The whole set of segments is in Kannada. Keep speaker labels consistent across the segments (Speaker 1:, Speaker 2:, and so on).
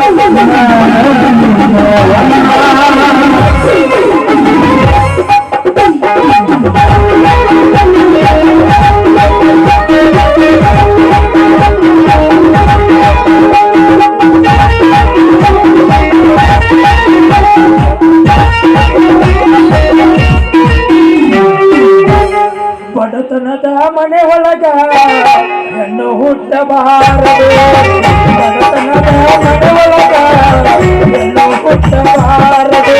Speaker 1: Thank you. ಬಡತನದ ಮನೆ ಒಳಗ ಹೆಣ್ಣು ಹುಟ್ಟಬಾರದು ಬಡತನದ ಮನೆ ಒಳಗ ಹೆಣ್ಣು ಹುಟ್ಟಬಾರದು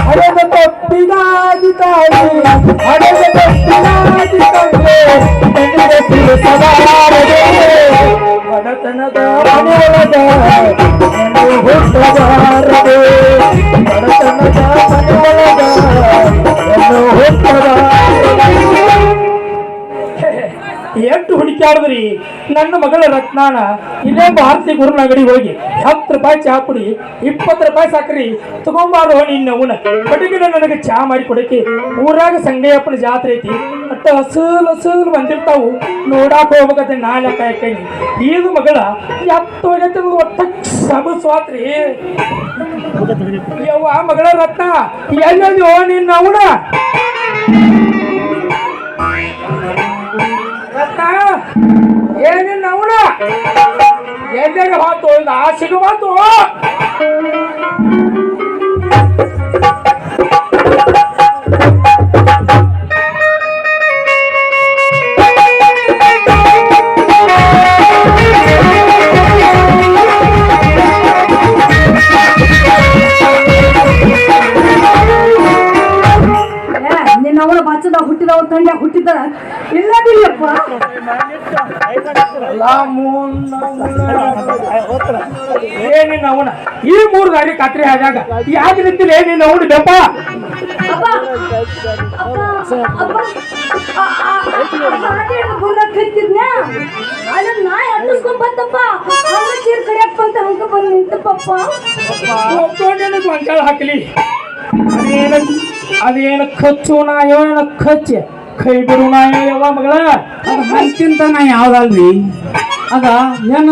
Speaker 1: ಹಡೆದ ತಪ್ಪಿಗಾಗಿ ತಾಯಿ ಹಡೆದ ತಪ್ಪಿಗಾಗಿ ತಂದೆ ಹೆಣ್ಣಿಗೆ ತಿಳಿಸಬಾರದು ಬಡತನದ ಮನೆ ಒಳಗ ಹೆಣ್ಣು ಹುಟ್ಟಬಾರದು ಬಡತನದ ಎಷ್ಟು ಹುಡುಕಾಡಿದ್ರಿ ನನ್ನ ಮಗಳ ರತ್ನಾನ ಇಲ್ಲೇ ಭಾರತಿ ಗುರುನಗಡಿ ಹೋಗಿ ಹತ್ತು ರೂಪಾಯಿ ಚಹಾ ಪುಡಿ, ಇಪ್ಪತ್ತು ರೂಪಾಯಿ ಸಾಕ್ರಿ ತಗೊಂಬಾರೋ ನಿನ್ನ ಅವನ ನನಗೆ ಚಾ ಮಾಡಿ ಕೊಡಕ್ಕೆ ಊರಾಗ ಸಂಗಯ್ಯಪ್ಪನ ಜಾತ್ರೆ ಐತಿ. ಅಟ್ಟ ಹಸಲು ಹಸಲ್ ಬಂದಿರ್ತಾವು. ನೋಡಾಕ ಹೋಗ್ಬೇಕಂತ ನಾಳೆ ಕಾಯ್ಕೊಂಡು ಈದು ಮಗಳ ಎತ್ತು ಹೋಗೈತೆ ಒಟ್ಟ ಸಬಸ್ವಾತ್ರಿ ಯವ್ವ ಮಗಳ ರತ್ನ ಎಲ್ಲೋ ನಿನ್ನ ಅವನ? ಎಲ್ಲೆಗೆ ಹೋತು ಇಂದ ಆಸೆಗೆ
Speaker 2: ಬಚ್ಚದ ಹುಟ್ಟಿದವ ತಂಡ ಹುಟ್ಟಿದ ಇಲ್ಲದಿಲ್ಲಪ್ಪ
Speaker 1: ಏನಿಲ್ಲ ಅವನ. ಈ ಮೂರು ಗಾಡಿ ಖಾತ್ರಿ ಆದಾಗ ಯಾವ ನಿಂತಿಲ್ಲ ಏನಿನ ಅವನು ಬೆಪ್ಪ ಹಾಕಲಿ. ಅದೇನ ಅದೇನು ಖರ್ಚು ನಾಯೋ ಏನೋ ಖರ್ಚು? ಕೈ ಬಿಡು ನಾಯೋ ಯಾವ ಮಗಳ?
Speaker 3: ಅದು ಹಂಚಿಂತ ನಾ ಯಾವ್ದಲ್ರಿ ಅದ ಏನ